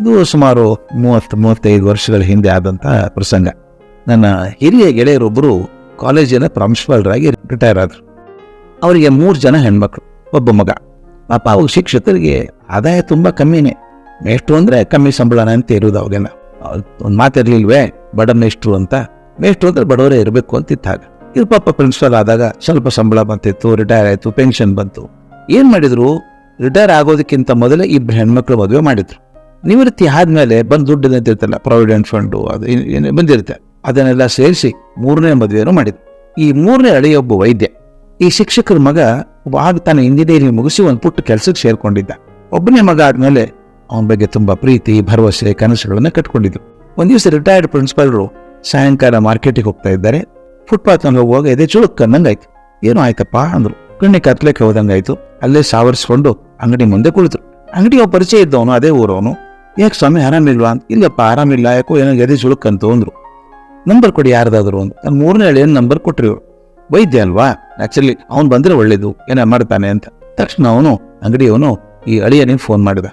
ಇದು ಸುಮಾರು ಮೂವತ್ತು, ಮೂವತ್ತೈದು ವರ್ಷಗಳ ಹಿಂದೆ ಆದಂತಹ ಪ್ರಸಂಗ. ನನ್ನ ಹಿರಿಯ ಗೆಳೆಯರೊಬ್ಬರು ಕಾಲೇಜಿನ ಪ್ರಾಂಶುಪಾಲರಾಗಿ ರಿಟೈರ್ ಆದರು. ಅವರಿಗೆ ಮೂರು ಜನ ಹೆಣ್ಮಕ್ಳು, ಒಬ್ಬ ಮಗ. ಪಾಪ ಅವ್ರ ಶಿಕ್ಷಕರಿಗೆ ಆದಾಯ ತುಂಬ ಕಮ್ಮಿನೇ. ಮೇಷ್ಟ್ರು ಅಂದರೆ ಕಮ್ಮಿ ಸಂಬಳನ ಅಂತ ಇರೋದು ಅವಾಗೆಲ್ಲ ಒಂದು ಮಾತಿರ್ಲಿಲ್ವೇ ಬಡ ಮೇಷ್ಟ್ರು ಅಂತ. ಮೇಷ್ಟ್ರು ಅಂದ್ರೆ ಬಡವರೇ ಇರಬೇಕು ಅಂತಿತ್ತು ಹಾಗೆ ಇದು ಪಾಪ ಪ್ರಿನ್ಸಿಪಾಲ್ ಆದಾಗ ಸ್ವಲ್ಪ ಸಂಬಳ ಬಂತಿತ್ತು, ರಿಟೈರ್ ಆಯಿತು ಪೆನ್ಷನ್ ಬಂತು. ಏನು ಮಾಡಿದ್ರು? ರಿಟೈರ್ ಆಗೋದಕ್ಕಿಂತ ಮೊದಲೇ ಇಬ್ಬರು ಹೆಣ್ಮಕ್ಳು ಮದುವೆ ಮಾಡಿದ್ರು. ನಿವೃತ್ತಿ ಆದಮೇಲೆ ಬಂದು ದುಡ್ಡು ನಿಂತಿರ್ತಲ್ಲ ಪ್ರಾವಿಡೆಂಟ್ ಫಂಡು ಅದು ಏನು ಬಂದಿರುತ್ತೆ. ಅದನ್ನೆಲ್ಲ ಸೇರಿಸಿ ಮೂರನೇ ಮದುವೆಯನ್ನು ಮಾಡಿದ್ರು. ಈ ಮೂರನೇ ಅಳಿಯ ಒಬ್ಬ ವೈದ್ಯ, ಈ ಶಿಕ್ಷಕರ ಮಗ ಆಗ ತಾನು ಇಂಜಿನಿಯರಿಂಗ್ ಮುಗಿಸಿ ಒಂದು ಪುಟ್ಟ ಕೆಲಸಕ್ಕೆ ಸೇರಿಕೊಂಡಿದ್ದ. ಒಬ್ಬನೇ ಮಗ ಆದ್ಮೇಲೆ ಅವನ ಬಗ್ಗೆ ತುಂಬಾ ಪ್ರೀತಿ, ಭರವಸೆ, ಕನಸುಗಳನ್ನ ಕಟ್ಕೊಂಡಿದ್ರು. ಒಂದು ದಿವಸ ರಿಟೈರ್ಡ್ ಪ್ರಿನ್ಸಿಪಾಲ್ರು ಸಾಯಂಕಾಲ ಮಾರ್ಕೆಟಿಗೆ ಹೋಗ್ತಾ ಇದ್ದಾರೆ. ಫುಟ್ಪಾತ್ ಹೋಗ ಹೋಗುವಾಗ ಎದೆ ಚುಳುಕ್ ಅಂದಂಗಾಯ್ತು ಏನೋ ಆಯ್ತಪ್ಪ ಅಂದ್ರು. ಕಣ್ಣಿ ಕತ್ಲಕ್ಕೆ ಹೋದಂಗಾಯ್ತು. ಅಲ್ಲೇ ಸಾವರಿಸ್ಕೊಂಡು ಅಂಗಡಿ ಮುಂದೆ ಕುಳಿತರು. ಅಂಗಡಿ ಒಬ್ಬ ಪರಿಚಯ ಇದ್ದವನು ಅದೇ ಊರವನು. ಯಾಕೆ ಸ್ವಾಮಿ ಆರಾಮಿಲ್ವಾ ಅಂತ. ಇಲ್ಲಪ್ಪ ಆರಾಮಿಲ್ಲ ಯಾಕೋ ಏನೋ ಎದೆ ಸುಳುಕಂತ ಅಂದರು. ನಂಬರ್ ಕೊಡಿ ಯಾರ್ದಾದ್ರು ಅಂತ ನಾನು ಮೂರನೇ ಹಳ್ಳಿಯನ್ನು ನಂಬರ್ ಕೊಟ್ಟರು ವೈದ್ಯ ಅಲ್ವಾ? ಆ್ಯಕ್ಚುಲಿ ಅವ್ನು ಬಂದ್ರೆ ಒಳ್ಳೇದು. ಏನ ಮಾಡ್ತಾನೆ ಅಂತ. ತಕ್ಷಣ ಅವನು ಅಂಗಡಿಯವನು ಈ ಅಳಿಯನಿಗೆ ಫೋನ್ ಮಾಡಿದ.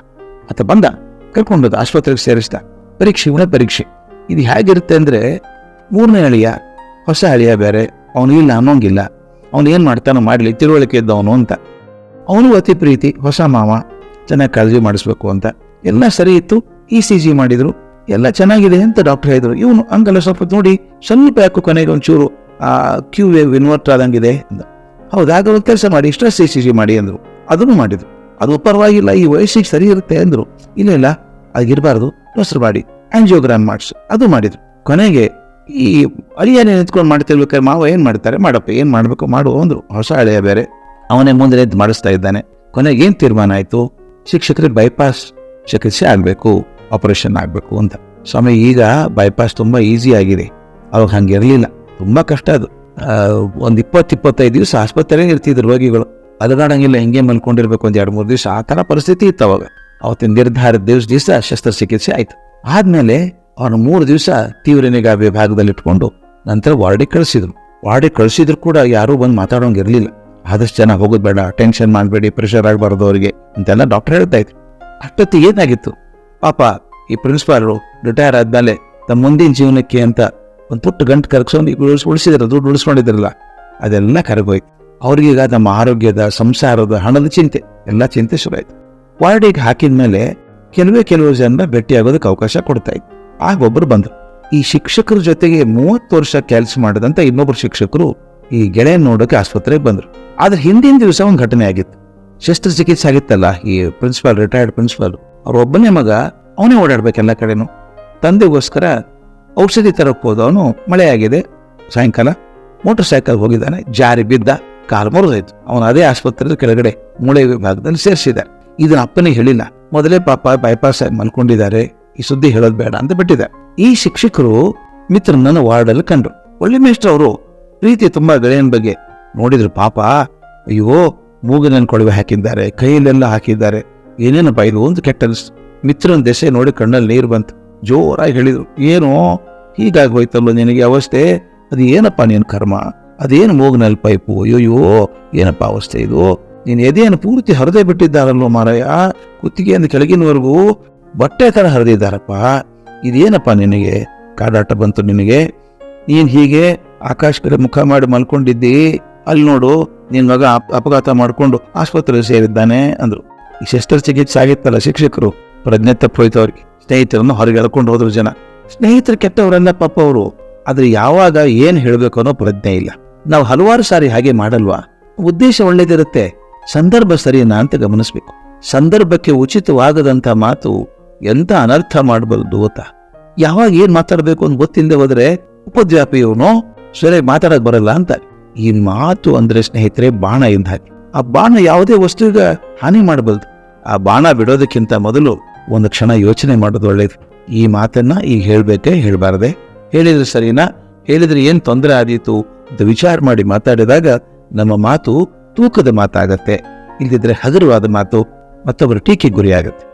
ಆತ ಬಂದ. ಕರ್ಕೊಂಡು ಹೋದ ಆಸ್ಪತ್ರೆಗೆ ಸೇರಿಸ್ದ. ಪರೀಕ್ಷೆ ಇವನೇ ಪರೀಕ್ಷೆ. ಇದು ಹೇಗಿರುತ್ತೆ ಅಂದ್ರೆ, ಮೂರನೇ ಅಳಿಯ, ಹೊಸ ಅಳಿಯ ಬೇರೆ. ಅವನು ಇಲ್ಲ ಅನ್ನೋಂಗಿಲ್ಲ. ಅವನು ಏನು ಮಾಡ್ತಾನೋ ಮಾಡಲಿ, ತಿಳುವಳಿಕೆ ಇದ್ದವನು ಅಂತ. ಅವನು ಅತಿ ಪ್ರೀತಿ, ಹೊಸ ಮಾವ, ಚೆನ್ನಾಗಿ ಕಾಳಜಿ ಮಾಡಿಸ್ಬೇಕು ಅಂತ. ಎಲ್ಲ ಸರಿ ಇತ್ತು. ಇ ಸಿ ಜಿ ಮಾಡಿದ್ರು. ಎಲ್ಲ ಚೆನ್ನಾಗಿದೆ ಅಂತ ಡಾಕ್ಟರ್ ಹೇಳಿದ್ರು. ಇವನು ಹಂಗಲ್ಲ ಸ್ವಲ್ಪ ನೋಡಿ, ಸ್ವಲ್ಪ ಯಾಕೋ ಕೊನೆಗೆ ಒಂಚೂರು, ಆ ಕ್ಯೂ ವೇವ್ ಇನ್ವರ್ಟ್ ಆದಂಗಿದೆ ಅಂದ. ಹೌದಾಗ ಒಂದು ಕೆಲಸ ಮಾಡಿ ಸ್ಟ್ರೆಸ್ ಇ ಸಿ ಜಿ ಮಾಡಿ ಅಂದರು. ಅದನ್ನು ಮಾಡಿದ್ರು. ಅದು ಪರವಾಗಿಲ್ಲ, ಈ ವಯಸ್ಸಿಗೆ ಸರಿ ಇರುತ್ತೆ ಅಂದರು. ಇಲ್ಲ ಇಲ್ಲ ಅದಿರಬಾರ್ದು ಮೊಸರು ಮಾಡಿ ಆಂಜಿಯೋಗ್ರಾಮ್ ಮಾಡಿಸು ಅದು ಮಾಡಿದ್ರು. ಕೊನೆಗೆ ಈ ಅಳಿಯನೇ ನಿಂತ್ಕೊಂಡು ಮಾಡ್ತಿರ್ಬೇಕಾದ್ರೆ ಮಾವ ಏನು ಮಾಡ್ತಾರೆ? ಮಾಡಪ್ಪ, ಏನು ಮಾಡಬೇಕು? ಮಾಡು ಅಂದರು. ಹೊಸ ಅಳಿಯ ಬೇರೆ. ಅವನೇ ಮುಂದೆ ನಿಂತು ಮಾಡಿಸ್ತಾ ಇದ್ದಾನೆ. ಕೊನೆಗೆ ಏನು ತೀರ್ಮಾನ ಆಯಿತು? ಶಿಕ್ಷಕರಿಗೆ ಬೈಪಾಸ್ ಚಿಕಿತ್ಸೆ ಆಗಬೇಕು ಆಪರೇಷನ್ ಆಗಬೇಕು ಅಂತ. ಸ್ವಾಮಿ, ಈಗ ಬೈಪಾಸ್ ತುಂಬ ಈಸಿ ಆಗಿದೆ. ಅವಾಗ ಹಂಗೆ ಇರಲಿಲ್ಲ. ತುಂಬ ಕಷ್ಟ ಅದು. ಒಂದು ಇಪ್ಪತ್ತು ಇಪ್ಪತ್ತೈದು ದಿವಸ ಆಸ್ಪತ್ರೆಗೆ ಇರ್ತಿದ್ರು ರೋಗಿಗಳು. ಅದಗಾಡಂಗಿಲ್ಲ ಹಿಂಗೆ ಮಲ್ಕೊಂಡಿರ್ಬೇಕು ಒಂದು ಎರಡು ಮೂರು ದಿವಸ. ಆ ಥರ ಪರಿಸ್ಥಿತಿ ಇತ್ತು ಅವಾಗ. ಅವತ್ತಿನ ನಿರ್ಧಾರದ ದಿವಸ ದಿವಸ ಶಸ್ತ್ರಚಿಕಿತ್ಸೆ ಆಯ್ತು. ಆದಮೇಲೆ ಅವನು ಮೂರು ದಿವಸ ತೀವ್ರ ನಿಗಾ ವಿಭಾಗದಲ್ಲಿ ಇಟ್ಕೊಂಡು ನಂತರ ವಾರ್ಡಿಗೆ ಕಳಿಸಿದ್ರು. ವಾರ್ಡಿಗೆ ಕಳಿಸಿದ್ರು ಕೂಡ ಯಾರೂ ಬಂದು ಮಾತಾಡೋಂಗಿರಲಿಲ್ಲ ಆದಷ್ಟು ಜನ ಹೋಗೋದು ಬೇಡ, ಟೆನ್ಷನ್ ಮಾಡಬೇಡಿ ಪ್ರೆಷರ್ ಆಗಬಾರ್ದು ಅವರಿಗೆ. ಅಂತೆಲ್ಲ ಡಾಕ್ಟರ್ ಹೇಳ್ತಾ ಇದ್ರು. ಅಷ್ಟೊತ್ತಿಗೆ ಏನಾಗಿತ್ತು? ಪಾಪ, ಈ ಪ್ರಿನ್ಸಿಪಾಲರು ರಿಟೈರ್ ಆದ್ಮೇಲೆ ತಮ್ಮ ಮುಂದಿನ ಜೀವನಕ್ಕೆ ಅಂತ ಒಂದು ಪುಟ್ಟ ಗಂಟು ಕರ್ಕೊಂಡು ಉಳಿಸಿದ್ರ, ದುಡ್ಡು ಉಳಿಸ್ಕೊಂಡಿದ್ರಲ್ಲ ಅದೆಲ್ಲ ಕರಗೋಯ್ತು. ಅವ್ರಿಗೀಗ ನಮ್ಮ ಆರೋಗ್ಯದ, ಸಂಸಾರದ ಹಣದ ಚಿಂತೆ, ಎಲ್ಲ ಚಿಂತೆ ಶುರುವಾಯ್ತು. ವಾರ್ಡಿಗೆ ಹಾಕಿದ ಮೇಲೆ ಕೆಲವೇ ಕೆಲವು ಜನ ಭೇಟಿಯಾಗೋದಕ್ಕೆ ಅವಕಾಶ ಕೊಡ್ತಾ ಇತ್ತು. ಆಗ ಒಬ್ರು ಬಂದ್ರು. ಈ ಶಿಕ್ಷಕರ ಜೊತೆಗೆ ಮೂವತ್ತು ವರ್ಷ ಕೆಲಸ ಮಾಡಿದಂತ ಇನ್ನೊಬ್ರು ಶಿಕ್ಷಕರು ಈ ಗೆಳೆಯ ನೋಡೋಕೆ ಆಸ್ಪತ್ರೆಗೆ ಬಂದ್ರು. ಆದ್ರೆ ಹಿಂದಿನ ದಿವಸ ಒಂದು ಘಟನೆ ಆಗಿತ್ತು. ಶಸ್ತ್ರಚಿಕಿತ್ಸೆ ಆಗಿತ್ತಲ್ಲ ಈ ಪ್ರಿನ್ಸಿಪಾಲ್ ರಿಟೈರ್ಡ್ ಪ್ರಿನ್ಸಿಪಾಲ್ ಅವ್ರ ಒಬ್ಬನೇ ಮಗ, ಅವನೇ ಓಡಾಡ್ಬೇಕು ಎಲ್ಲ ಕಡೆನು. ತಂದೆಗೋಸ್ಕರ ಔಷಧಿ ತರಕ್ಕೆ ಹೋದವನು ಮಳೆ ಆಗಿದೆ. ಸಾಯಂಕಾಲ ಮೋಟರ್ ಸೈಕಲ್ ಹೋಗಿದ್ದಾನೆ. ಜಾರಿ ಬಿದ್ದ, ಕಾಲು ಮುರಿದೋಯ್ತು. ಅವನು ಅದೇ ಆಸ್ಪತ್ರೆಯ ಕೆಳಗಡೆ ಮೂಳೆ ವಿಭಾಗದಲ್ಲಿ ಸೇರಿಸಿದ್ದಾರೆ ಇದನ್ನ ಅಪ್ಪನೇ ಹೇಳಿಲ್ಲ. ಮೊದಲೇ ಪಾಪ ಬೈಪಾಸ್ ಆಗಿ ಮಲ್ಕೊಂಡಿದ್ದಾರೆ. ಈ ಸುದ್ದಿ ಹೇಳೋದು ಬೇಡ ಅಂತ ಬಿಟ್ಟಿದೆ. ಈ ಶಿಕ್ಷಕರು ಮಿತ್ರನನ್ನ ವಾರ್ಡಲ್ಲಿ ಕಂಡ್ರು. ಒಳ್ಳೆ ಮೇಷ್ಟ್ರು ಅವರು. ಪ್ರೀತಿ ತುಂಬಾ ಗೆಳೆಯನ ಬಗ್ಗೆ ನೋಡಿದ್ರು ಪಾಪ. ಅಯ್ಯೋ ಮೂಗಿನ ಕೊಳವೆ ಹಾಕಿದ್ದಾರೆ, ಕೈಯಲ್ಲೆಲ್ಲ ಹಾಕಿದ್ದಾರೆ. ಏನೇನಪ್ಪ ಇದು ಒಂದು ಕೆಟ್ಟ. ಮಿತ್ರನ ದೆಸೆ ನೋಡಿ ಕಣ್ಣಲ್ಲಿ ನೀರು ಬಂತು. ಜೋರಾಗಿ ಹೇಳಿದರು, ಏನೋ ಹೀಗಾಗೋಯ್ತಲ್ಲ ನಿನಗೆ ಅವಸ್ಥೆ? ಅದು ಏನಪ್ಪ ನೀನು ಕರ್ಮ? ಅದೇನು ಮೂಗಿನಲ್ಲಿ ಪೈಪು? ಅಯ್ಯೋಯ್ಯೋ, ಏನಪ್ಪ ಅವಸ್ಥೆ ಇದು? ನೀನು ಎದೆಯನ್ನು ಪೂರ್ತಿ ಹರಿದೇ ಬಿಟ್ಟಿದ್ದಾರಲ್ವ ಮಾರಾಯ? ಕುತ್ತಿಗೆಯಿಂದ ಕೆಳಗಿನವರೆಗೂ ಬಟ್ಟೆ ಥರ ಹರಿದಿದ್ದಾರಪ್ಪ? ಇದೇನಪ್ಪ ನಿನಗೆ? ಕಾಡಾಟ ಬಂತು ನಿನಗೆ? ನೀನು ಹೀಗೆ ಆಕಾಶ ಕಡೆ ಮುಖ ಮಾಡಿ ಮಲ್ಕೊಂಡಿದ್ದಿ? ಅಲ್ಲಿ ನೋಡು, ನಿನ್ ಮಗ ಅಪ್- ಅಪಘಾತ ಮಾಡ್ಕೊಂಡು ಆಸ್ಪತ್ರೆಗೆ ಸೇರಿದ್ದಾನೆ ಅಂದ್ರು. ಈ ಶಸ್ತ್ರಚಿಕಿತ್ಸೆ ಆಗಿತ್ತಲ್ಲ ಶಿಕ್ಷಕರು? ಪ್ರಜ್ಞೆ ತಪ್ಪೋಯ್ತು ಅವ್ರಿಗೆ. ಸ್ನೇಹಿತರನ್ನು ಹೊರಗೆ ಎಳ್ಕೊಂಡು ಹೋದ್ರು ಜನ. ಸ್ನೇಹಿತರು ಕೆಟ್ಟವರನ್ನ ಪಾಪ ಅವರು. ಆದ್ರೆ ಯಾವಾಗ ಏನ್ ಹೇಳ್ಬೇಕು ಅನ್ನೋ ಪ್ರಜ್ಞೆ ಇಲ್ಲ. ನಾವು ಹಲವಾರು ಸಾರಿ ಹಾಗೆ ಮಾಡಲ್ವಾ? ಉದ್ದೇಶ ಒಳ್ಳೇದಿರುತ್ತೆ. ಸಂದರ್ಭ ಸರಿನಾ ಅಂತ ಗಮನಿಸ್ಬೇಕು. ಸಂದರ್ಭಕ್ಕೆ ಉಚಿತವಾಗದಂಥ ಮಾತು ಎಂತ ಅನರ್ಥ ಮಾಡಬಲ್ದು ಅಂತ. ಯಾವಾಗ ಏನ್ ಮಾತಾಡ್ಬೇಕು ಅಂತ ಗೊತ್ತಿಲ್ಲದೆ ಹೋದ್ರೆ ಉಪದ್ವ್ಯಾಪಿಯವನು ಸರಿಯಾಗಿ ಮಾತಾಡಕ್ ಬರಲ್ಲ ಅಂತ. ಈ ಮಾತು ಅಂದ್ರೆ ಸ್ನೇಹಿತರೆ ಬಾಣ ಎಂದ ಆ ಬಾಣ ಯಾವುದೇ ವಸ್ತುವಿಗೆ ಹಾನಿ ಮಾಡಬಲ್ದು. ಆ ಬಾಣ ಬಿಡೋದಕ್ಕಿಂತ ಮೊದಲು ಒಂದು ಕ್ಷಣ ಯೋಚನೆ ಮಾಡೋದು ಒಳ್ಳೇದು. ಈ ಮಾತನ್ನ ಈಗ ಹೇಳ್ಬೇಕೆ ಹೇಳಬಾರದೆ. ಹೇಳಿದ್ರೆ ಸರಿನಾ? ಹೇಳಿದ್ರೆ ಏನ್ ತೊಂದರೆ ಆದೀತು? ಅಂತ ವಿಚಾರ ಮಾಡಿ ಮಾತಾಡಿದಾಗ ನಮ್ಮ ಮಾತು ತೂಕದ ಮಾತಾಗತ್ತೆ. ಇಲ್ದಿದ್ರೆ ಹಗುರವಾದ ಮಾತು ಮತ್ತೊಬ್ಬರ ಟೀಕೆ ಗುರಿಯಾಗತ್ತೆ.